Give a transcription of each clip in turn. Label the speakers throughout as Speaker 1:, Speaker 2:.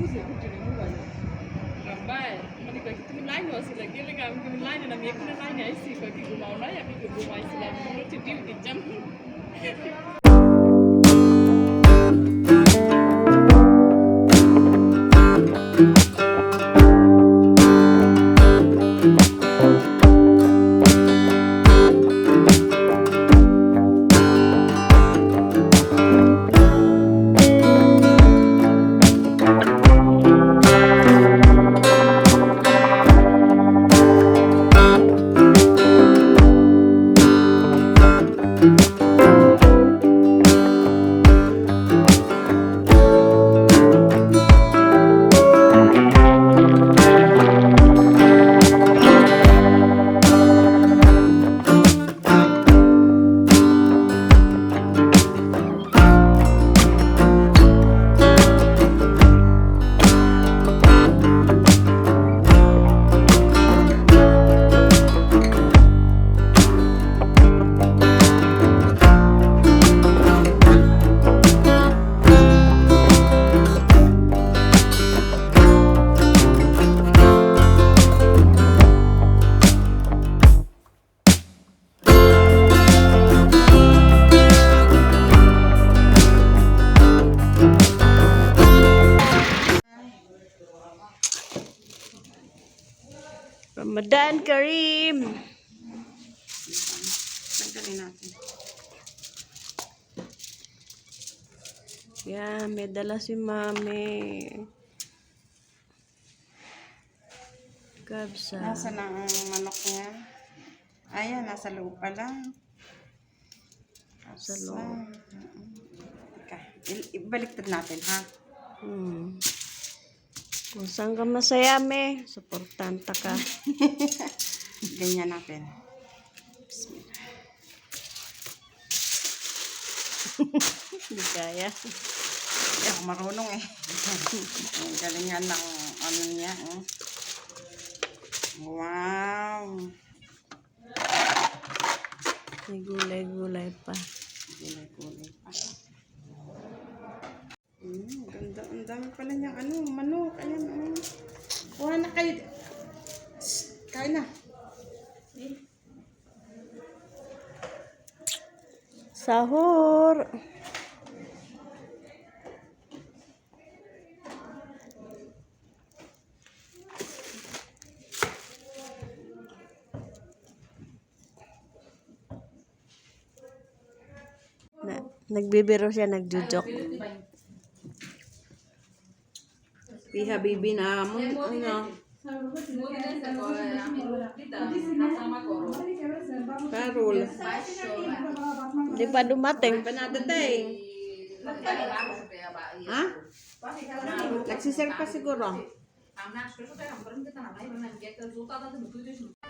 Speaker 1: বুঝে ঘুরতে মোবাইলে বাই মানে কয়েক তুমি লাইনে আসিলে গেলে আমি তুমি লাইনে আমি এখানে লাইনে আইসি কয়েক ঘুমাও নাই আমি ঘুমাইছিলাম মনে হচ্ছে ডিউটি যাম
Speaker 2: Ramadan Kareem!
Speaker 1: Tanggalin natin.
Speaker 2: Yan, may dala si mami. Kabsa.
Speaker 1: Nasa na ang manok niya? Ayan, nasa loob pa lang.
Speaker 2: Sa loob.
Speaker 1: Il- ibaliktad natin ha.
Speaker 2: Hmm. Kung saan ka masaya, me, suportanta ka.
Speaker 1: Ganyan natin.
Speaker 2: Hindi kaya.
Speaker 1: Hindi ako marunong eh. Ang galingan ng ano niya. Eh. Wow.
Speaker 2: May gulay-gulay pa.
Speaker 1: Gulay-gulay pa. Mm, ganda. Ang dami pala niyang ano, manok. Ayan, oh. Kuha na kayo. Shh, kain na.
Speaker 2: Sahur! Na, nagbibiro siya, nagjujok.
Speaker 1: Piha bibi na mo. Ano? Carol.
Speaker 2: Hindi pa dumating.
Speaker 1: Panadating. Ha? Nagsisir pa siguro.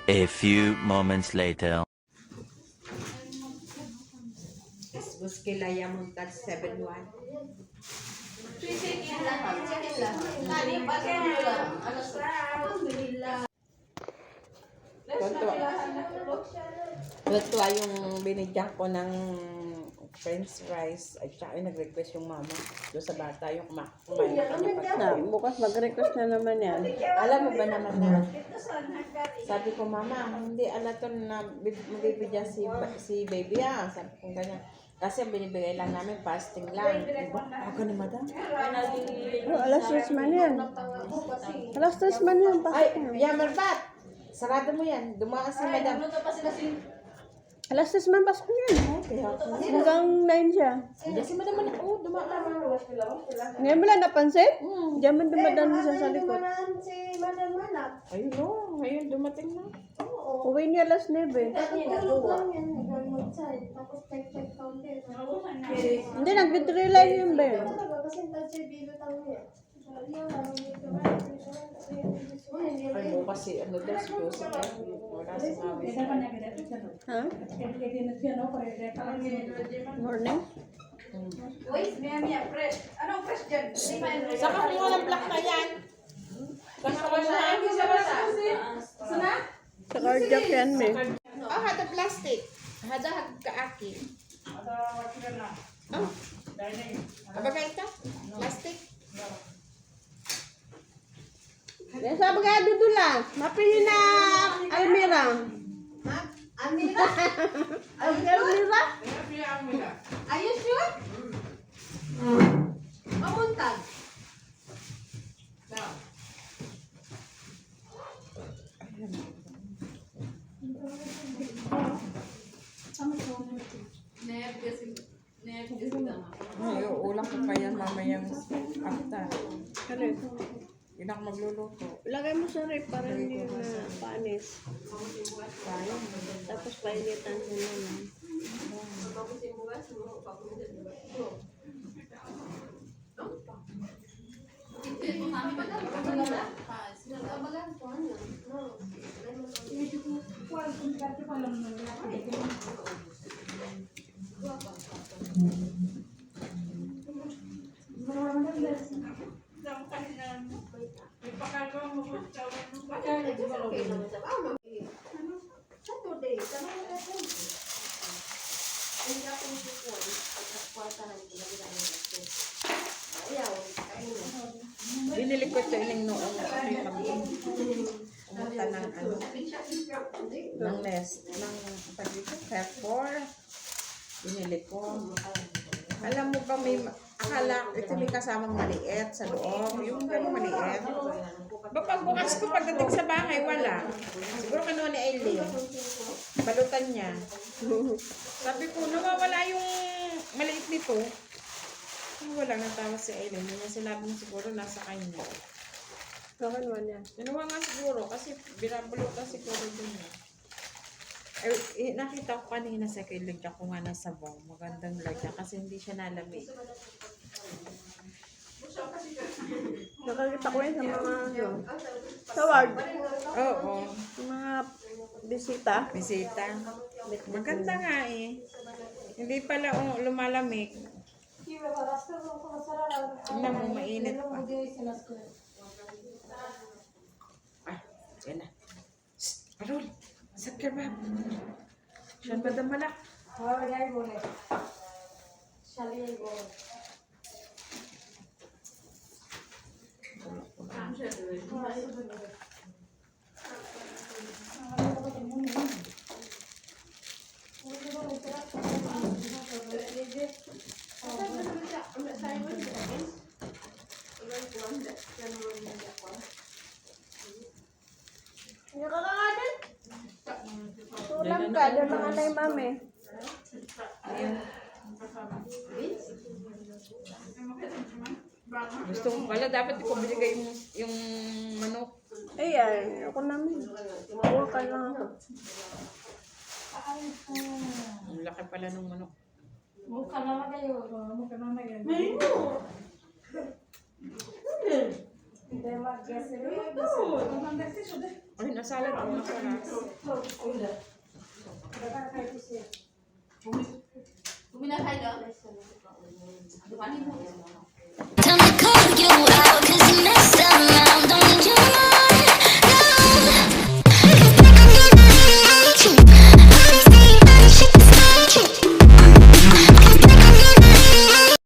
Speaker 3: A few moments later.
Speaker 1: Buskilaya Muntad 7-1. Natuwa yung binigyan ko ng french fries at saka yung nag-request yung mama doon sa bata yung kuma- kumain na kanya pagkain.
Speaker 2: Na, bukas mag-request na naman yan.
Speaker 1: Alam mo ba naman na sabi ko mama hindi ala to na bib- magbibigyan si ba- si baby ah sabi ko ganyan kasi binibigay lang namin fasting lang diba ako ni madam
Speaker 2: Oh, alas 3 man yan. Alas 3 man yan.
Speaker 1: ay
Speaker 2: na.
Speaker 1: yamarbat sarado mo yan dumaan si madam
Speaker 2: Alas 3 man pasok yan.
Speaker 1: kaya ako
Speaker 2: Hanggang 9 siya.
Speaker 1: hindi si madam man oh dumaan
Speaker 2: Ngayon mo lang napansin?
Speaker 1: Hmm.
Speaker 2: Diyan man dumadaan siya sa likod.
Speaker 1: ayun oh ngayon dumating na
Speaker 2: Uwi niya alas 9.
Speaker 4: Outside. Tapos check-check counter.
Speaker 2: Hindi, nag-line yun ba yun?
Speaker 4: Talaga, kasi touch bilo tayo eh. Ano yung ano yung ano yung
Speaker 1: Ay, mo kasi ano daw si Joseph eh. Wala si Mami.
Speaker 2: Ha? Morning?
Speaker 1: Saka kung walang black na yan. Saka kung walang
Speaker 2: Sa cardiac yan, me.
Speaker 1: Oh, hada plastic. Hada kaaki. Oh. Abaga ito? Plastic?
Speaker 2: Yan sa baga dudula. Mapili na Almira.
Speaker 4: Ha?
Speaker 2: Almira?
Speaker 4: Are you sure? Mamuntag.
Speaker 1: Ay, ulam ko pa yan mamayang after.
Speaker 2: Kalit.
Speaker 1: Yun ako magluluto.
Speaker 2: Lagay mo sa rep para hindi na panis. Tapos painitan mo na lang.
Speaker 4: Saturday, sama na natin. Hindi ako nagkukuha. Pagkakwarta ng ginagawa natin. Ayaw, kain na.
Speaker 1: Binili ko ito ining noon. Pumunta ng ano. Ng nest. Ng pag dito. Pepper. Binili ko. Alam mo ba may akala ito may kasamang maliit sa loob. Yung gano'ng maliit. Ba pagbukas ko pagdating sa bahay, wala. Siguro kanuha ni Aileen. Balutan niya. Sabi ko, nawawala yung maliit nito. Wala natawa si Aileen. Yun yung sinabi mo siguro nasa kanya.
Speaker 2: Kakan mo yan.
Speaker 1: Ginawa nga siguro kasi binabalutan siguro dun eh. Eh, eh, nakita ko kanina sa kay lagyan ko nga ng sabaw. Magandang lagyan kasi hindi siya nalamig.
Speaker 2: Nakakita ko yan sa mga ano, sa ward.
Speaker 1: Oo.
Speaker 2: Sa mga bisita.
Speaker 1: Bisita. Maganda nga eh. Hindi pala oh, lumalamig. Tingnan mo, mainit pa. Ah, yan na. Shh, Parol! Sat ka ba? Siyan ba damalak?
Speaker 2: Nakakakatin? Tulang ka, doon mga anay mami.
Speaker 1: Gusto mo pala, dapat ko binigay yung, yung manok.
Speaker 2: Eh, ay, ako namin. Huwag ka lang ako.
Speaker 1: Ang laki pala ng manok. Ay, nasalad ako masarap.
Speaker 4: Kuminakain lang? Dumanin mo.